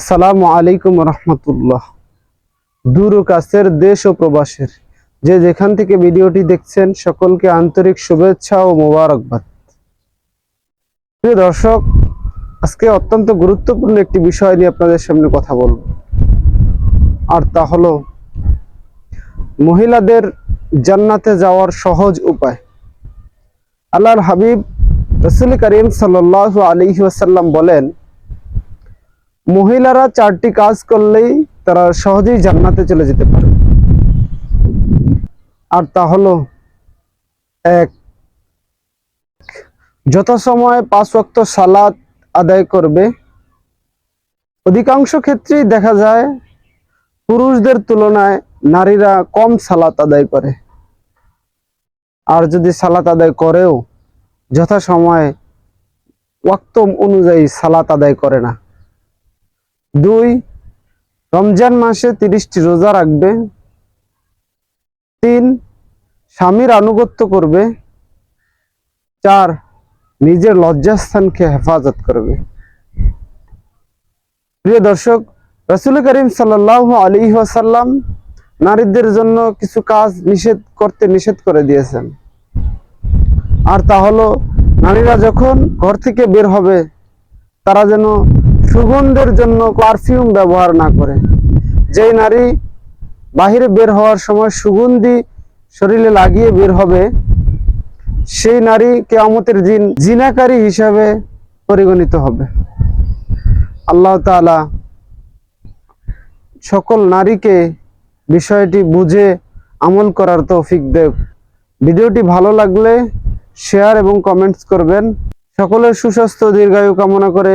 আসসালামু আলাইকুম রহমতুল্লাহ। দূর ও কাছের দেশ ও প্রবাসের যে যেখান থেকে ভিডিওটি দেখছেন, সকলকে আন্তরিক শুভেচ্ছা ও মোবারকবাদ। প্রিয় দর্শক, আজকে অত্যন্ত গুরুত্বপূর্ণ একটি বিষয় নিয়ে আপনাদের সামনে কথা বলব। আর তা হলো, মহিলাদের জান্নাতে যাওয়ার সহজ উপায়। আল্লাহর হাবিব রসুল করিম সাল্লাহ আলহি ওয়াসাল্লাম বলেন মহিলারা চারটি কাজ করলেই তারা সহজেই জান্নাতে চলে যেতে পারে। আর তা হলো এক যথাসময়ে পাঁচ ওয়াক্ত সালাত আদায় করবে, অধিকাংশ ক্ষেত্রেই দেখা যায় পুরুষদের তুলনায় নারীরা কম সালাত আদায় করে। আর যদি সালাত আদায় করেও যথাসময়ে ওয়াক্ত অনুযায়ী সালাত আদায় করে না। দুই, রমজান মাসে তিরিশটি রোজা রাখবে। তিন, স্বামীর আনুগত্য করবে। চার, নিজের লজ্জাস্থানকে হেফাজত করবে। প্রিয় দর্শক, রসুল করিম সাল্লাহ আলী ওয়াসাল্লাম নারীদের জন্য কিছু কাজ নিষেধ করতে নিষেধ করে দিয়েছেন। আর তা হলো, নারীরা যখন ঘর থেকে বের হবে, তারা যেন সুগন্ধের জন্য পারফিউম ব্যবহার না করে। যেই নারী বাহিরে বের হওয়ার সময় সুগন্ধি শরীরে লাগিয়ে বের হবে, সেই নারী কেয়ামতের দিন জিনাকারী হিসাবে পরিগণিত হবে। আল্লাহ তাআলা সকল নারীকে বিষয়টি বুঝে আমল করার তৌফিক দেব ভিডিওটি ভালো লাগলে শেয়ার এবং কমেন্টস করবেন। সকলের সুস্বাস্থ্য, দীর্ঘায়ু কামনা করে